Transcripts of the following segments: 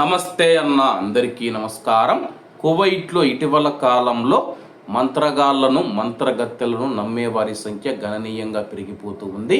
నమస్తే అన్న అందరికీ నమస్కారం. కువైట్లో ఇటీవల కాలంలో మంత్రగాళ్ళను మంత్రగత్తెలను నమ్మే వారి సంఖ్య గణనీయంగా పెరిగిపోతూ ఉంది.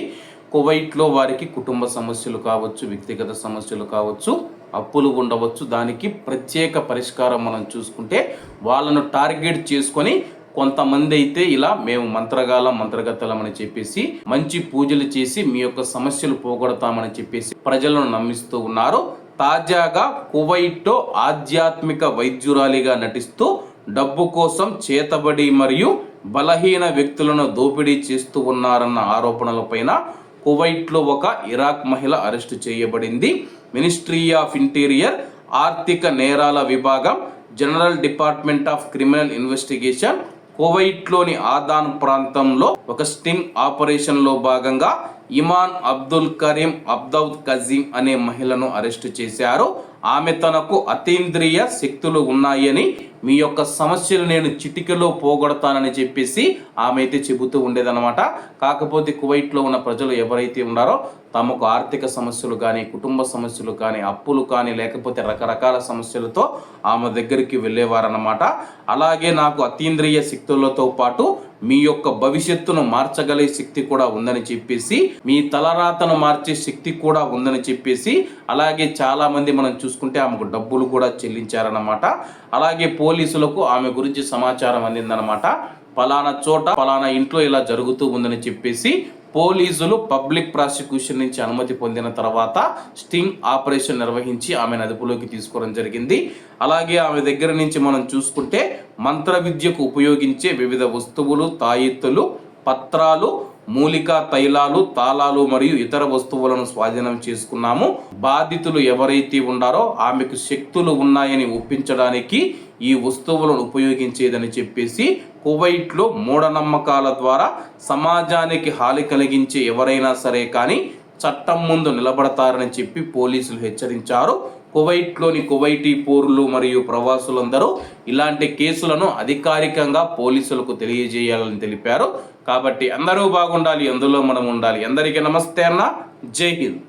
కువైట్లో వారికి కుటుంబ సమస్యలు కావచ్చు వ్యక్తిగత సమస్యలు కావచ్చు అప్పులు ఉండవచ్చు. దానికి ప్రత్యేక పరిష్కారం మనం చూసుకుంటే వాళ్ళను టార్గెట్ చేసుకొని కొంతమంది అయితే ఇలా మేము మంత్రగాలం మంత్రగత్తలమని చెప్పేసి మంచి పూజలు చేసి మీ యొక్క సమస్యలు పోగొడతామని చెప్పేసి ప్రజలను నమ్మిస్తూ ఉన్నారు. తాజాగా కువైట్లో ఆధ్యాత్మిక వైద్యురాలిగా నటిస్తూ డబ్బు కోసం చేతబడి మరియు బలహీన వ్యక్తులను దోపిడీ చేస్తూ ఉన్నారన్న ఆరోపణలపైన కువైట్లో ఒక ఇరాక్ మహిళ అరెస్టు చేయబడింది. మినిస్ట్రీ ఆఫ్ ఇంటీరియర్ ఆర్థిక నేరాల విభాగం general department of criminal investigation కువైట్లోని ఆదాన్ ప్రాంతంలో ఒక స్టింగ్ ఆపరేషన్లో భాగంగా ఇమాన్ అబ్దుల్ కరీం అబ్దౌద్ కజీం అనే మహిళను అరెస్టు చేశారు. ఆమె తనకు అతీంద్రియ శక్తులు ఉన్నాయని మీ యొక్క సమస్యలు నేను చిటికలో పోగొడతానని చెప్పేసి ఆమె అయితే చెబుతూ ఉండేదన్నమాట. కాకపోతే కువైట్లో ఉన్న ప్రజలు ఎవరైతే ఉన్నారో తమకు ఆర్థిక సమస్యలు కానీ కుటుంబ సమస్యలు కానీ అప్పులు కానీ లేకపోతే రకరకాల సమస్యలతో ఆమె దగ్గరికి వెళ్ళేవారన్నమాట. అలాగే నాకు అతీంద్రియ శక్తులతో పాటు మీ యొక్క భవిష్యత్తును మార్చగలిగే శక్తి కూడా ఉందని చెప్పేసి మీ తలరాతను మార్చే శక్తి కూడా ఉందని చెప్పేసి అలాగే చాలా మంది మనం చూసుకుంటే ఆమెకు డబ్బులు కూడా చెల్లించారన్నమాట. అలాగే పోలీసులకు ఆమె గురించి సమాచారం అందిందనమాట పలానా చోట పలానా ఇంట్లో ఇలా జరుగుతూ ఉందని చెప్పేసి పోలీసులు పబ్లిక్ ప్రాసిక్యూషన్ నుంచి అనుమతి పొందిన తర్వాత స్టింగ్ ఆపరేషన్ నిర్వహించి ఆమెను అదుపులోకి తీసుకోవడం జరిగింది. అలాగే ఆమె దగ్గర నుంచి మనం చూసుకుంటే మంత్ర విద్యకు ఉపయోగించే వివిధ వస్తువులు తాయెత్తులు పత్రాలు మూలికా తైలాలు తాళాలు మరియు ఇతర వస్తువులను స్వాధీనం చేసుకున్నాము. బాధితులు ఎవరైతే ఉన్నారో ఆమెకు శక్తులు ఉన్నాయని ఒప్పించడానికి ఈ వస్తువులను ఉపయోగించేదని చెప్పేసి కువైట్లో మూఢనమ్మకాల ద్వారా సమాజానికి హాని కలిగించే ఎవరైనా సరే కానీ చట్టం ముందు నిలబడతారని చెప్పి పోలీసులు హెచ్చరించారు. కువైట్లోని కువైటీ పౌరులు మరియు ప్రవాసులందరూ ఇలాంటి కేసులను అధికారికంగా పోలీసులకు తెలియజేయాలని తెలిపారు. కాబట్టి అందరూ బాగుండాలి అందులో మనం ఉండాలి. అందరికీ నమస్తే అన్న. జై హింద్.